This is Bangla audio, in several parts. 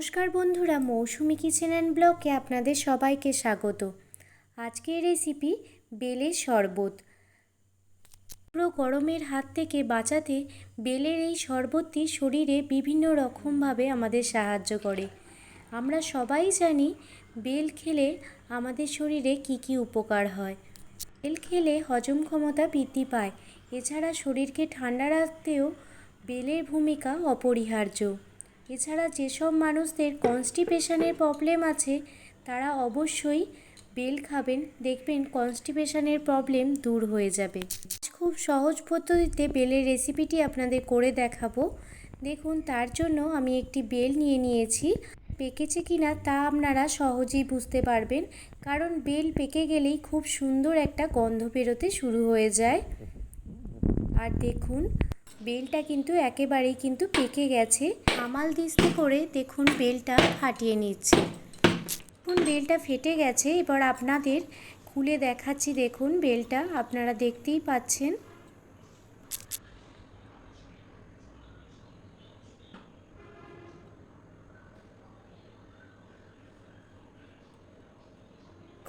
নমস্কার বন্ধুরা, মৌসুমি কিচেন অ্যান্ড ব্লকে আপনাদের সবাইকে স্বাগত। আজকের রেসিপি বেলের শরবত। পুরো গরমের হাত থেকে বাঁচাতে বেলের এই শরবতটি শরীরে বিভিন্ন রকমভাবে আমাদের সাহায্য করে। আমরা সবাই জানি বেল খেলে আমাদের শরীরে কি কি উপকার হয়। বেল খেলে হজম ক্ষমতা বৃদ্ধি পায়। এছাড়া শরীরকে ঠান্ডা রাখতেও বেলের ভূমিকা অপরিহার্য। এছাড়া যেসব মানুষদের কনস্টিপেশনের প্রবলেম আছে, তারা অবশ্যই বেল খাবেন। দেখবেন কনস্টিপেশনের প্রবলেম দূর হয়ে যাবে। খুব সহজ পদ্ধতিতে বেলের রেসিপিটি আপনাদের করে দেখাবো। দেখুন, তার জন্য আমি একটি বেল নিয়ে নিয়েছি। পেকেছে কিনা তা আপনারা সহজেই বুঝতে পারবেন। কারণ বেল পেকে গেলেই খুব সুন্দর একটা গন্ধ বেরোতে শুরু হয়ে যায়। আর দেখুন বেলটা কিন্তু একেবারেই কিন্তু পেকে গেছে। আমাল দিস্তে করে দেখুন বেলটা ফাটিয়ে নিচ্ছে। দেখুন, বেলটা ফেটে গেছে। এবার আপনাদের খুলে দেখাচ্ছি, দেখুন বেলটা। আপনারা দেখতেই পাচ্ছেন।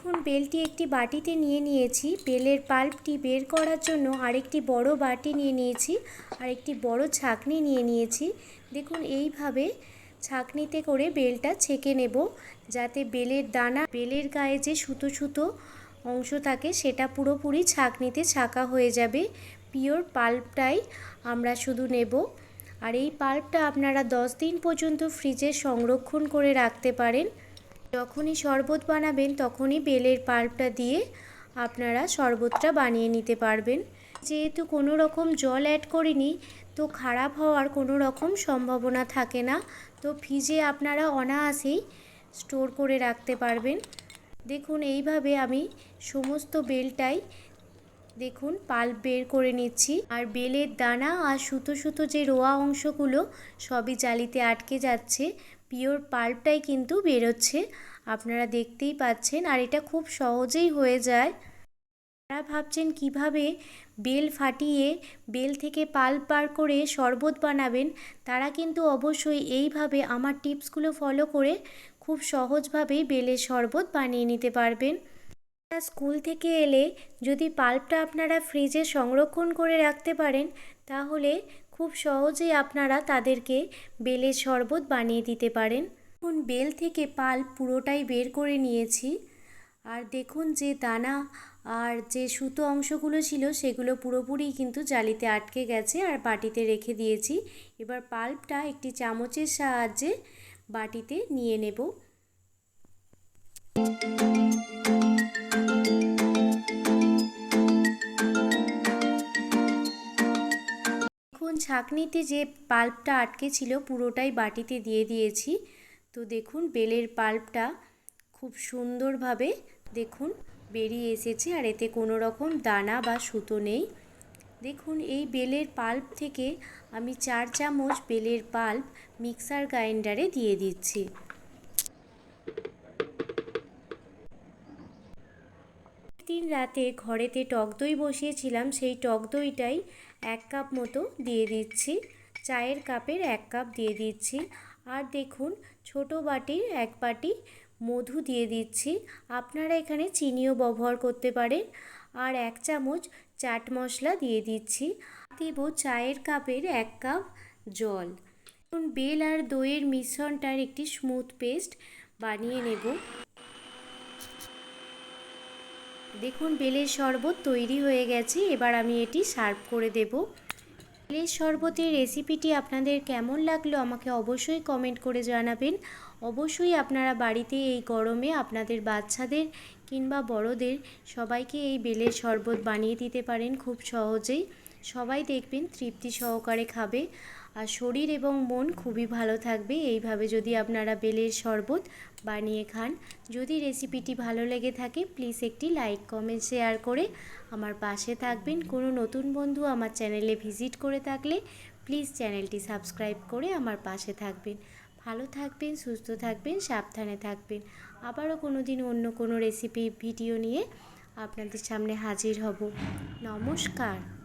এখন বেলটি একটি বাটিতে নিয়ে নিয়েছি। বেলের পাল্পটি বের করার জন্য আরেকটি বড় বাটি নিয়ে নিয়েছি আর একটি বড় ছাকনি নিয়ে নিয়েছি। দেখুন, এইভাবে ছাকনিতে করে বেলটা ছেঁকে নেব, যাতে বেলের দানা, বেলের গায়ে যে সুতো সুতো অংশ থাকে, সেটা পুরোপুরি ছাকনিতে ছাকা হয়ে যাবে। পিওর পাল্পটাই আমরা শুধু নেব। আর এই পাল্পটা আপনারা দশ দিন পর্যন্ত ফ্রিজে সংরক্ষণ করে রাখতে পারেন। যখনই শরবত বানাবেন, তখনই বেলের পাল্পটা দিয়ে আপনারা শরবতটা বানিয়ে নিতে পারবেন। যেহেতু কোনো রকম জল অ্যাড করিনি, তো খারাপ হওয়ার কোনো রকম সম্ভাবনা থাকে না। তো ফ্রিজে আপনারা অনায়াসেই স্টোর করে রাখতে পারবেন। দেখুন, এইভাবে আমি সমস্ত বেলটাই দেখুন, পাল্প বের করে নিচ্ছি। আর বেলের দানা আর সুতো সুতো যে রোয়া অংশগুলো সবই জালিতে আটকে যাচ্ছে। পিওর পাল্পটাই কিন্তু বেরোচ্ছে। আপনারা দেখতেই পাচ্ছেন, আর এটা খুব সহজেই হয়ে যায়। তারা ভাবছেন কীভাবে বেল ফাটিয়ে, বেল থেকে পাল্প পার করে শরবত বানাবেন। তারা কিন্তু অবশ্যই এইভাবে আমার টিপসগুলো ফলো করে খুব সহজভাবেই বেলের শরবত বানিয়ে নিতে পারবেন। স্কুল থেকে এলে যদি পাল্পটা আপনারা ফ্রিজে সংরক্ষণ করে রাখতে পারেন, তাহলে খুব সহজেই আপনারা তাদেরকে বেলের শরবত বানিয়ে দিতে পারেন। এখন বেল থেকে পাল্প পুরোটাই বের করে নিয়েছি। আর দেখুন যে দানা আর যে সুতো অংশগুলো ছিল, সেগুলো পুরোপুরি কিন্তু জালিতে আটকে গেছে আর বাটিতে রেখে দিয়েছি। এবার পাল্পটা একটি চামচের সাহায্যে বাটিতে নিয়ে নেব। ছাকনিতে যে পাল্পটা আটকে ছিল, পুরোটাই বাটিতে দিয়ে দিয়েছি। তো দেখুন, বেলের পাল্পটা খুব সুন্দরভাবে দেখুন বেরিয়ে এসেছে, আর এতে কোনো রকম দানা বা সুতো নেই। দেখুন, এই বেলের পাল্প থেকে আমি চার চামচ বেলের পাল্প মিক্সার গ্রাইন্ডারে দিয়ে দিচ্ছি। দিন রাতে ঘরেতে টক দই বসিয়েছিলাম, সেই টক দইটাই এক কাপ মতো দিয়ে দিচ্ছি। চায়ের কাপের এক কাপ দিয়ে দিচ্ছি। আর দেখুন, ছোট বাটির এক বাটি মধু দিয়ে দিচ্ছি। আপনারা এখানে চিনিও ব্যবহার করতে পারেন। আর এক চামচ চাট মশলা দিয়ে দিচ্ছি। দেব চায়ের কাপের এক কাপ জল। বেল আর দইয়ের মিশ্রণটার একটি স্মুথ পেস্ট বানিয়ে নেব। দেখুন, বেলের শরবত তৈরি হয়ে গেছে। এবার আমি এটি সার্ভ করে দেব। বেলের শরবতের রেসিপিটি আপনাদের কেমন লাগল আমাকে অবশ্যই কমেন্ট করে জানাবেন। অবশ্যই আপনারা বাড়িতে এই গরমে আপনাদের বাচ্চাদের কিংবা বড়দের সবাইকে এই বেলের শরবত বানিয়ে দিতে পারেন খুব সহজেই। সবাই দেখবেন, তৃপ্তি সহকারে খাবে। আর শরীর এবং মন খুবই ভালো থাকবে। এইভাবে যদি আপনারা বেলের শরবত বানিয়ে খান, যদি রেসিপিটি ভালো লেগে থাকে প্লিজ একটি লাইক কমেন্ট শেয়ার করে আমার পাশে থাকবেন। কোনো নতুন বন্ধু আমার চ্যানেলে ভিজিট করে থাকলে প্লিজ চ্যানেলটি সাবস্ক্রাইব করে আমার পাশে থাকবেন। ভালো থাকবেন, সুস্থ থাকবেন, সাবধানে থাকবেন। আবারও কোনো দিন অন্য কোনো রেসিপি ভিডিও নিয়ে আপনাদের সামনে হাজির হব। নমস্কার।